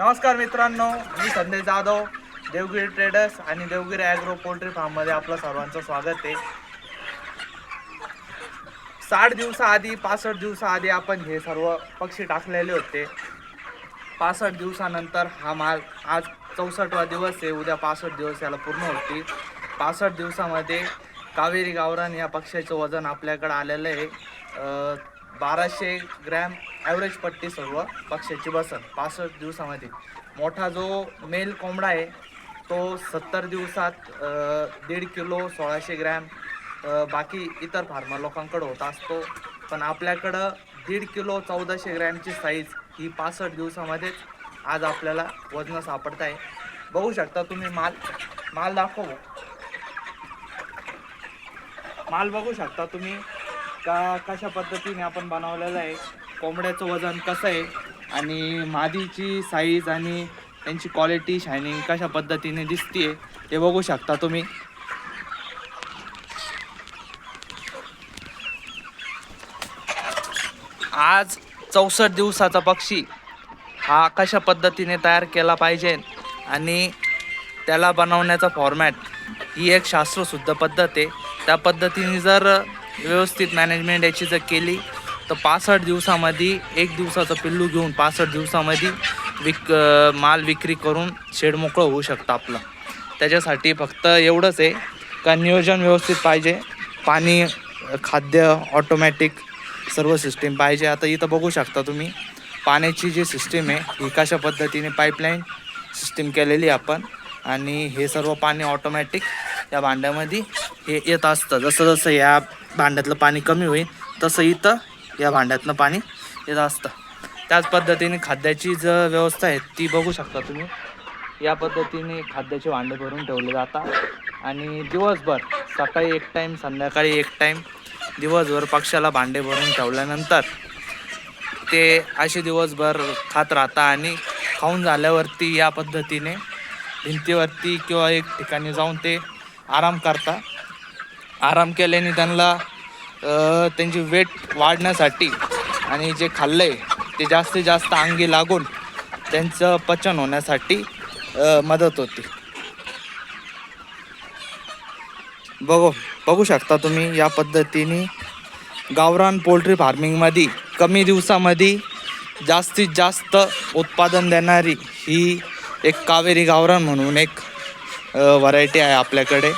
नमस्कार मित्रांनो मी संदेश जाधव देवगिरी ट्रेडर्स आणि देवगिरी ॲग्रो पोल्ट्री फार्ममध्ये आपलं सर्वांचं स्वागत आहे. साठ दिवसाआधी पासष्ट दिवसाआधी आपण हे सर्व पक्षी टाकलेले होते. पासष्ट दिवसानंतर हा माल आज चौसष्टवा दिवस आहे उद्या पासष्ट दिवस याला पूर्ण होती पासष्ट दिवसामध्ये कावेरी गावरान या पक्ष्याचं वजन आपल्याकडे आलेलं आहे. बाराशे ग्रॅम ॲव्हरेज पट्टी सर्व पक्ष्याची बसन. पासष्ट दिवसामध्ये. मोठा जो मेल कोंबडा आहे तो सत्तर दिवसात दीड किलो सोळाशे ग्रॅम बाकी इतर फार्मर लोकांकडे होत असतो. पण आपल्याकडं दीड किलो चौदाशे ग्रॅमची साईज ही पासष्ट दिवसामध्येच आज आपल्याला वजन सापडत आहे. बघू शकता तुम्ही माल माल दाखव. माल बघू शकता तुम्ही. का कशा पद्धतीने आपण बनवलेलं आहे कोंबड्याचं वजन कसं आहे आणि मादीची साईज आणि त्यांची क्वालिटी शायनिंग कशा पद्धतीने दिसते ते बघू शकता तुम्ही. आज चौसष्ट दिवसाचा पक्षी हा कशा पद्धतीने तयार केला पाहिजे आणि त्याला बनवण्याचा फॉर्मॅट ही एक शास्त्रशुद्ध पद्धत आहे. त्या पद्धतीने जर व्यवस्थित मॅनेजमेंट याची जर केली तर पासष्ट दिवसामध्ये एक दिवसाचं पिल्लू घेऊन पासष्ट दिवसामध्ये विक माल विक्री करून शेड मोकळं होऊ शकतं आपलं. त्याच्यासाठी फक्त एवढंच आहे का नियोजन व्यवस्थित पाहिजे पाणी खाद्य ऑटोमॅटिक सर्व सिस्टीम पाहिजे. आता इथं बघू शकता तुम्ही पाण्याची जी सिस्टीम आहे ही कशा पद्धतीने पाईपलाईन सिस्टीम केलेली आपण आणि हे सर्व पाणी ऑटोमॅटिक या भांड्यामध्ये हे येत असतं. जसं जसं या भांड्यातलं पाणी कमी होईल तसं इथं या भांड्यातनं पाणी येत असतं. त्याच पद्धतीने खाद्याची जी व्यवस्था आहे ती बघू शकता तुम्ही. या पद्धतीने खाद्याचे भांडे भरून ठेवले जातात. आणि दिवसभर सकाळी एक टाईम संध्याकाळी एक टाईम दिवसभर पक्षाला भांडे भरून ठेवल्यानंतर ते असे दिवसभर खात राहता आणि खाऊन झाल्यावरती या पद्धतीने भिंतीवरती किंवा एक ठिकाणी जाऊन ते आराम करता. आराम केल्याने त्यांना त्यांची वेट वाढण्यासाठी आणि जे खाल्लं आहे ते जास्तीत जास्त अंगी लागून त्यांचं पचन होण्यासाठी मदत होते. बघू बघू शकता तुम्ही या पद्धतीने गावरान पोल्ट्री फार्मिंगमध्ये कमी दिवसामध्ये जास्तीत जास्त उत्पादन देणारी ही एक कावेरी गावरान म्हणून एक व्हरायटी आहे आपल्याकडे.